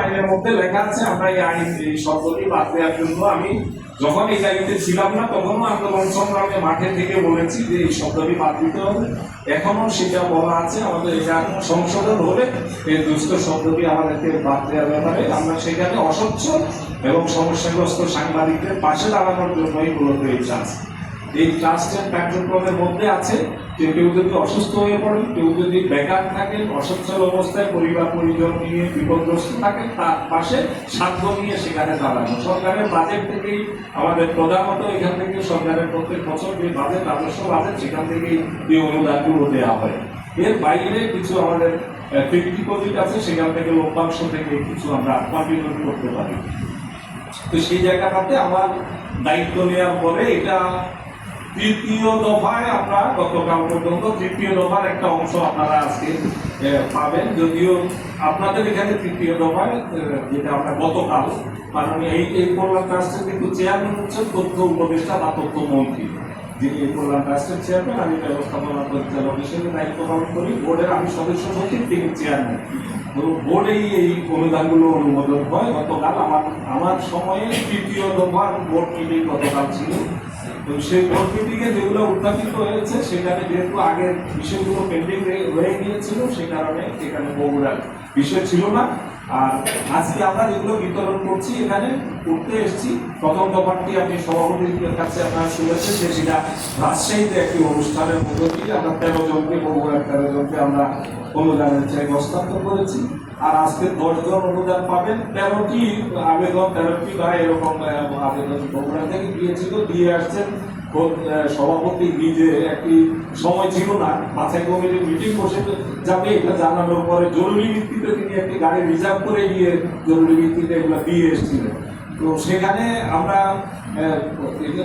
আইনের মধ্যে লেখা আছে, আমরা এই আইন এই শব্দটি বাদ দেওয়ার জন্য আমি যখন এই মাঠে থেকে বলেছি যে এই শব্দটি বাদ দিতে হবে। সেটা বলা আছে, আমাদের এটা সংশোধন হলে এই শব্দটি আমাদেরকে বাদ দেওয়ার ব্যাপারে আমরা সেখানে অস্বচ্ছ এবং সমস্যাগ্রস্ত সাংবাদিকদের পাশে দাঁড়ানোর জন্যই মূলত এই এই ট্রাস্টের কার্যক্রমের মধ্যে আছে যে কেউ যদি অসুস্থ হয়ে পড়েন কেউ যদি বেকার থাকেন অসচ্ছল অবস্থায় পরিবার, পরিজন নিয়ে বিপদগ্রস্ত থাকেন তার পাশে সাধ্য নিয়ে সেখানে দাঁড়ানো। সরকারের বাজেট থেকেই আমাদের প্রধানত এখান থেকে সরকারের প্রত্যেক বছর যে বাজেট রাজস্ব বাজেট সেখান থেকেই এই অনুদানগুলো দেওয়া হয়। এর বাইরে কিছু আমাদের ফিক্সড ডিপোজিট আছে, সেখান থেকে লভ্যাংশ থেকে কিছু আমরা কন্ট্রিবিউট করতে পারি। তো সেই জায়গাটাতে আমার দায়িত্ব নেওয়ার পরে এটা তৃতীয় দফায় আমরা গতকাল পর্যন্ত তৃতীয় দফার একটা অংশ আপনারা আজকে পাবেন। যদিও আপনাদের এখানে তৃতীয় দফায় যেটা আমরা গতকাল কারণ এই এই কল্যাণ ট্রাস্টের কিন্তু চেয়ারম্যান হচ্ছেন তথ্য উপদেষ্টা বা তথ্য মন্ত্রী। যিনি এই কল্যাণ ট্রাস্টের চেয়ারম্যান আমি ব্যবস্থাপনা পরিচালক হিসেবে দায়িত্ব পালন করি। বোর্ডের আমি সদস্য সচিব তিনি চেয়ারম্যান। তো বোর্ডেই এই অনুদানগুলো অনুমোদন হয়। গতকাল আমার আমার সময়ে তৃতীয় দফার বোর্ড মিটিং গতকাল ছিল। তো সেই বোর্ড যেগুলো উত্থাপিত হয়েছে সেখানে যেহেতু আগের বিষয়গুলো পেন্ডিং রয়ে গিয়েছিল, সে কারণে এখানে বগুড়ার বিষয় ছিল না। আর আজকে আমরা যেগুলো বিতরণ করছি, এখানে করতে এসেছি। প্রথম দফাটি আপনি সভাপতির কাছে আপনারা শুনেছেন যে সেটা রাজশাহীতে একটি অনুষ্ঠানের মধ্য দিয়ে আমরা তেরো জনকে, বগুড়ার তেরো জনকে আমরা অনুদানের চেয়ে হস্তান্তর করেছি। আর আজকে দশজন অনুদান পাবেন। তেরোটি আবেদন, তেরোটি বা এরকম আবেদন বগুড়া থেকে গিয়েছিল, দিয়ে আসছেন সভাপতি নিজে একটি সময় ছিল না। বাছাই কমিটির মিটিং বসে যাবে এটা জানানোর পরে জরুরি ভিত্তিতে তিনি একটি গাড়ি রিজার্ভ করে গিয়ে জরুরি ভিত্তিতে এগুলো দিয়ে এসেছিলেন। তো সেখানে আমরা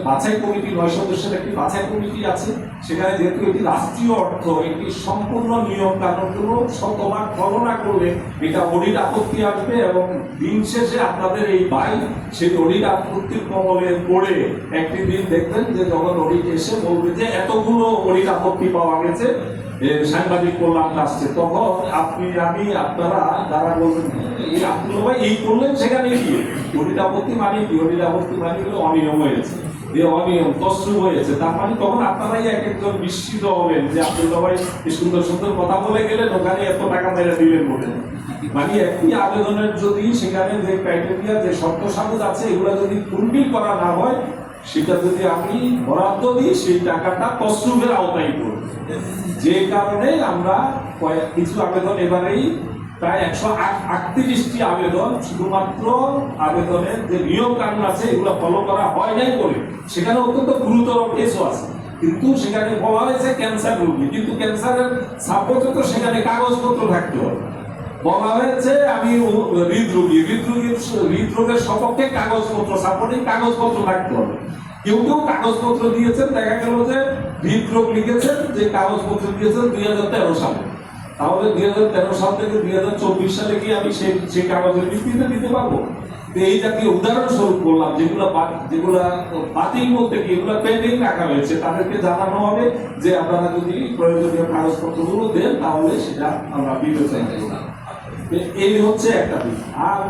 বাছাই কমিটি, নয় সদস্যের একটি বাছাই কমিটি আছে। সেখানে যেহেতু এটি রাষ্ট্রীয় অর্থ, এটি সম্পূর্ণ নিয়ম কানুনগুলো শতভাগ ফলো না করলে এটা অডিট আপত্তি আসবে এবং দিন শেষে আপনাদের এই ভাই সেই অডিট আপত্তির কবলে পড়ে একটি দিন দেখবেন যে যখন অডিট এসে বলবে যে এতগুলো অডিট আপত্তি পাওয়া গেছে সাংবাদিক কল্যাণ আসছে তখন আপনি, আমি, আপনারা যারা বলবেন, এই ভাই এই করলেন সেখানে অডিট আপত্তি মানে কি? আপত্তি মানে অনিয়ম হয়েছে যে অনিয়ম হয়েছে তার মানে তখন আপনারাই এক একজন বিস্মিত হবেন যে আব্দুল্লাহ ভাই সুন্দর সুন্দর কথা বলে গেলেন, ওখানে এত টাকা মেরে দিলেন বলে মানে আবেদনের যদি সেখানে যে ক্রাইটেরিয়া যে শর্ত সাবুত আছে, এগুলো যদি ফুলফিল করা না হয় সেটা যদি আমি বরাদ্দ দিই সেই টাকাটা তসরুপের আওতায় পড়বে যে কারণে আমরা কয়েক- কিছু আবেদন এবারেই প্রায় একশো আটত্রিশটি আবেদন, শুধুমাত্র আবেদনের যে নিয়ম কানুন আছে, এগুলো ফলো করা হয় নাই বলে। সেখানে অত্যন্ত গুরুতর কেসও আছে। কিন্তু সেখানে বলা হয়েছে ক্যান্সার রোগী। কিন্তু ক্যান্সারের সাপোর্টে তো সেখানে কাগজপত্র থাকতে হবে। বলা হয়েছে, আমি হৃদরোগী হৃদরোগীর হৃদরোগের সপক্ষে কাগজপত্র সাপোর্টিং কাগজপত্র থাকতে হবে। কেউ কেউ কাগজপত্র দিয়েছেন, দেখা গেল যে হৃদরোগ লিখেছেন, যে কাগজপত্র দিয়েছেন দুই হাজার তেরো সালে। তাহলে দুই হাজার তেরো সাল থেকে দুই হাজার চব্বিশ সালে কি আমি সেই সেই কাগজের ভিত্তিতে দিতে পারব? এই জাতীয় উদাহরণস্বরূপ বললাম, যেগুলো যেগুলো বাতিল বলতে কি এগুলো পেন্ডিং রাখা হয়েছে, তাদেরকে জানানো হবে যে আপনারা যদি প্রয়োজনীয় কাগজপত্রগুলো দেন, তাহলে সেটা আমরা বিবেচনা করব এই হচ্ছে একটা দিক। আর